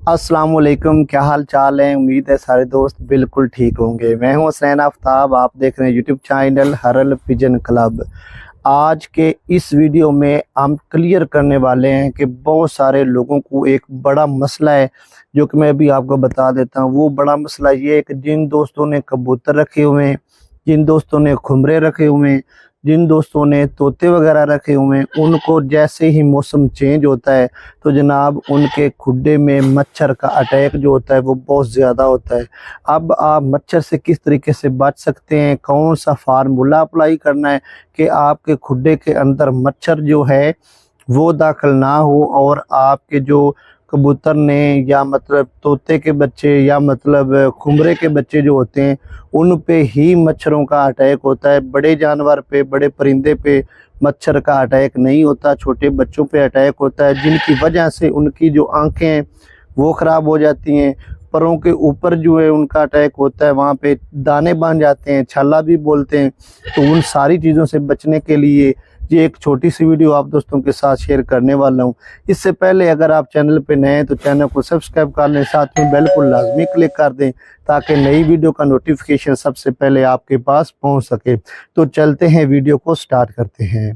السلام علیکم، کیا حال چال ہے امید ہے سارے دوست بالکل ٹھیک ہوں گے۔ میں ہوں حسین آفتاب، آپ دیکھ رہے ہیں یوٹیوب چینل ہرل پجن کلب۔ آج کے اس ویڈیو میں ہم کلیئر کرنے والے ہیں کہ بہت سارے لوگوں کو ایک بڑا مسئلہ ہے، جو کہ میں ابھی آپ کو بتا دیتا ہوں۔ وہ بڑا مسئلہ یہ ہے کہ جن دوستوں نے کبوتر رکھے ہوئے ہیں، جن دوستوں نے کھمرے رکھے ہوئے ہیں جن دوستوں نے طوطے وغیرہ رکھے ہوئے ہیں، ان کو جیسے ہی موسم چینج ہوتا ہے تو جناب ان کے کھڈے میں مچھر کا اٹیک جو ہوتا ہے وہ بہت زیادہ ہوتا ہے۔ اب آپ مچھر سے کس طریقے سے بچ سکتے ہیں؟ کون سا فارمولا اپلائی کرنا ہے کہ آپ کے کھڈے کے اندر مچھر جو ہے وہ داخل نہ ہو اور آپ کے جو کبوتر نے یا مطلب طوطے کے بچے یا مطلب کھمرے کے بچے جو ہوتے ہیں، ان پہ ہی مچھروں کا اٹیک ہوتا ہے۔ بڑے جانور پہ، بڑے پرندے پہ مچھر کا اٹیک نہیں ہوتا، چھوٹے بچوں پہ اٹیک ہوتا ہے۔ جن کی وجہ سے ان کی جو آنکھیں ہیں وہ خراب ہو جاتی ہیں۔ پروں کے اوپر جو ہے ان کا اٹیک ہوتا ہے، وہاں پہ دانے بان جاتے ہیں، چھالا بھی بولتے ہیں۔ تو ان ساری چیزوں سے بچنے کے لیے یہ ایک چھوٹی سی ویڈیو آپ دوستوں کے ساتھ شیئر کرنے والا ہوں۔ اس سے پہلے اگر آپ چینل پہ نئے ہیں تو چینل کو سبسکرائب کر لیں، ساتھ میں بیل کو لازمی کلک کر دیں تاکہ نئی ویڈیو کا نوٹیفیکیشن سب سے پہلے آپ کے پاس پہنچ سکے۔ تو چلتے ہیں، ویڈیو کو سٹارٹ کرتے ہیں۔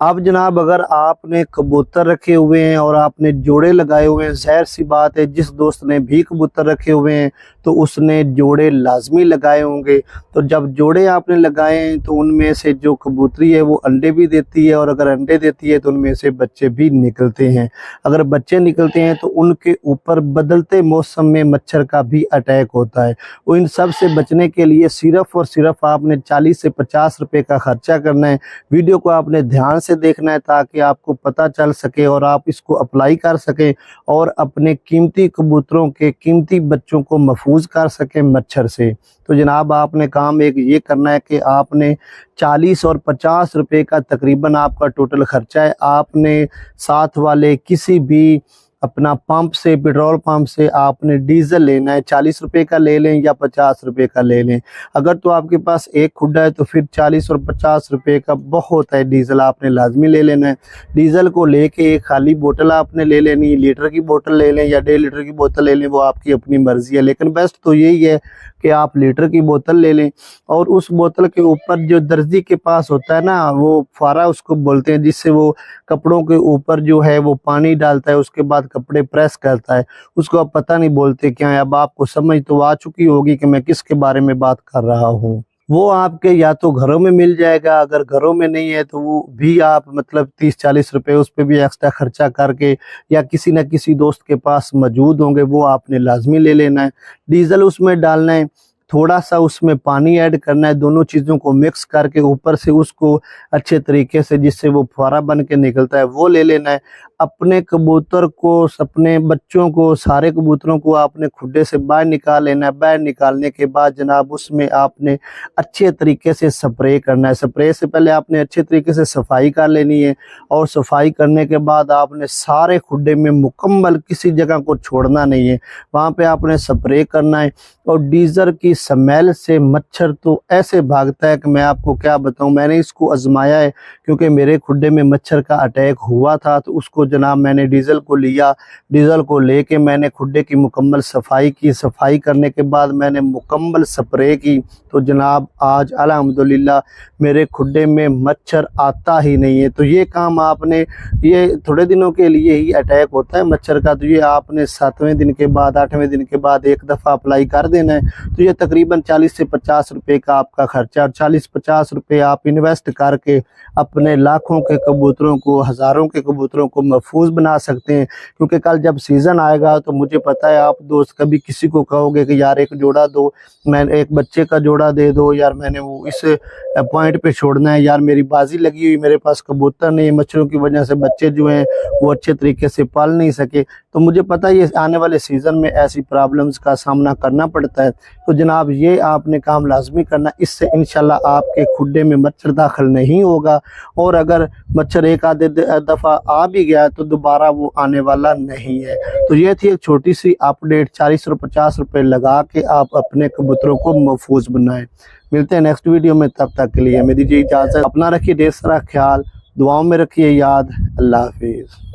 اب جناب اگر آپ نے کبوتر رکھے ہوئے ہیں اور آپ نے جوڑے لگائے ہوئے ہیں، ظاہر سی بات ہے، جس دوست نے بھی کبوتر رکھے ہوئے ہیں تو اس نے جوڑے لازمی لگائے ہوں گے۔ تو جب جوڑے آپ نے لگائے ہیں تو ان میں سے جو کبوتری ہے وہ انڈے بھی دیتی ہے اور اگر انڈے دیتی ہے تو ان میں سے بچے بھی نکلتے ہیں۔ اگر بچے نکلتے ہیں تو ان کے اوپر بدلتے موسم میں مچھر کا بھی اٹیک ہوتا ہے۔ وہ ان سب سے بچنے کے لیے صرف اور صرف آپ نے چالیس سے پچاس روپے کا خرچہ کرنا ہے۔ ویڈیو کو آپ نے دھیان سے دیکھنا ہے تاکہ آپ کو پتہ چل سکے اور آپ اس کو اپلائی کر سکیں اور اپنے قیمتی کبوتروں کے قیمتی بچوں کو محفوظ کر سکیں مچھر سے۔ تو جناب، آپ نے کام ایک یہ کرنا ہے کہ آپ نے چالیس اور پچاس روپے کا تقریباً آپ کا ٹوٹل خرچہ ہے۔ آپ نے ساتھ والے کسی بھی اپنا پمپ سے، پیٹرول پمپ سے آپ نے ڈیزل لینا ہے، چالیس روپے کا لے لیں یا پچاس روپے کا لے لیں۔ اگر تو آپ کے پاس ایک کھڈا ہے تو پھر چالیس اور پچاس روپے کا بہت ہے ڈیزل آپ نے لازمی لے لینا ہے۔ ڈیزل کو لے کے ایک خالی بوٹل آپ نے لے لینی لیٹر کی بوٹل لے لیں یا ڈیڑھ لیٹر کی بوتل لے لیں، وہ آپ کی اپنی مرضی ہے۔ لیکن بیسٹ تو یہی ہے کہ آپ لیٹر کی بوتل لے لیں اور اس بوتل کے اوپر جو درزی کے پاس ہوتا ہے نا، وہ فارا اس کو بولتے ہیں، جس سے وہ کپڑوں کے اوپر جو ہے وہ پانی ڈالتا ہے، اس کے بعد کپڑے پریس کرتا ہے، اس کو اب پتہ نہیں بولتے کیا ہے اب آپ کو سمجھ تو آ چکی ہوگی کہ میں کس کے بارے میں بات کر رہا ہوں۔ وہ آپ کے یا تو گھروں میں مل جائے گا، اگر گھروں میں نہیں ہے تو وہ بھی آپ مطلب تیس چالیس روپے اس پہ بھی ایکسٹرا خرچہ کر کے یا کسی نہ کسی دوست کے پاس موجود ہوں گے، وہ آپ نے لازمی لے لینا ہے۔ ڈیزل اس میں ڈالنا ہے، تھوڑا سا اس میں پانی ایڈ کرنا ہے، دونوں چیزوں کو مکس کر کے اوپر سے اس کو اچھے طریقے سے جس سے وہ پھوارا بن کے نکلتا ہے، وہ لے لینا ہے۔ اپنے کبوتر کو، اپنے بچوں کو، سارے کبوتروں کو آپ نے کھڈے سے باہر نکال لینا ہے۔ باہر نکالنے کے بعد جناب اس میں آپ نے اچھے طریقے سے سپرے کرنا ہے۔ سپرے سے پہلے آپ نے اچھے طریقے سے صفائی کر لینی ہے اور صفائی کرنے کے بعد آپ نے سارے کھڈے میں مکمل کسی جگہ کو چھوڑنا نہیں ہے۔ وہاں پہ آپ نے سپرے کرنا ہے اور ڈیزر کی سمیل سے مچھر تو ایسے بھاگتا ہے کہ میں آپ کو کیا بتاؤں، میں نے اس کو آزمایا ہے۔ کیونکہ میرے کھڈے میں مچھر کا اٹیک ہوا تھا تو اس کو جناب میں نے ڈیزل کو لیا، ڈیزل کو لے کے میں نے کھڈے کی مکمل صفائی کی، صفائی کرنے کے بعد میں نے مکمل سپرے کی۔ تو جناب آج الحمدللہ میرے کھڈے میں مچھر آتا ہی نہیں ہے۔ تو یہ کام آپ نے، یہ تھوڑے دنوں کے لیے ہی اٹیک ہوتا ہے مچھر کا۔ تو یہ آپ نے ساتویں دن کے بعد، آٹھویں دن کے بعد ایک دفعہ اپلائی کر دینا ہے۔ تو یہ تقریباً چالیس سے پچاس روپے کا آپ کا خرچہ اور چالیس پچاس روپے آپ انویسٹ کر کے اپنے لاکھوں کے کبوتروں کو، ہزاروں کے کبوتروں کو محفوظ بنا سکتے ہیں۔ کیونکہ کل جب سیزن آئے گا تو مجھے پتہ ہے، آپ دوست کبھی کسی کو کہو گے کہ یار ایک جوڑا دو، میں ایک بچے کا جوڑا دے دو، یار میں نے وہ اس پوائنٹ پہ چھوڑنا ہے، یار میری بازی لگی ہوئی، میرے پاس کبوتر نہیں، مچھروں کی وجہ سے بچے جو ہیں وہ اچھے طریقے سے پال نہیں سکے۔ تو مجھے پتہ یہ آنے والے سیزن میں ایسی پرابلمز کا سامنا کرنا پڑتا ہے۔ تو جناب، یہ آپ نے کام لازمی کرنا، اس سے انشاءاللہ آپ کے کھڈے میں مچھر داخل نہیں ہوگا۔ اور اگر مچھر ایک آدھے دفعہ آ بھی گیا تو دوبارہ وہ آنے والا نہیں ہے۔ تو یہ تھی ایک چھوٹی سی اپڈیٹ چالیس اور پچاس روپے لگا کے آپ اپنے کبوتروں کو محفوظ بنائیں۔ ملتے ہیں نیکسٹ ویڈیو میں، تب تک کے لیے۔ ہمیں دیجیے اجازت۔ اپنا رکھیے، ڈھیر سارا خیال۔ دعاؤں میں رکھیے، یاد۔ اللہ حافظ۔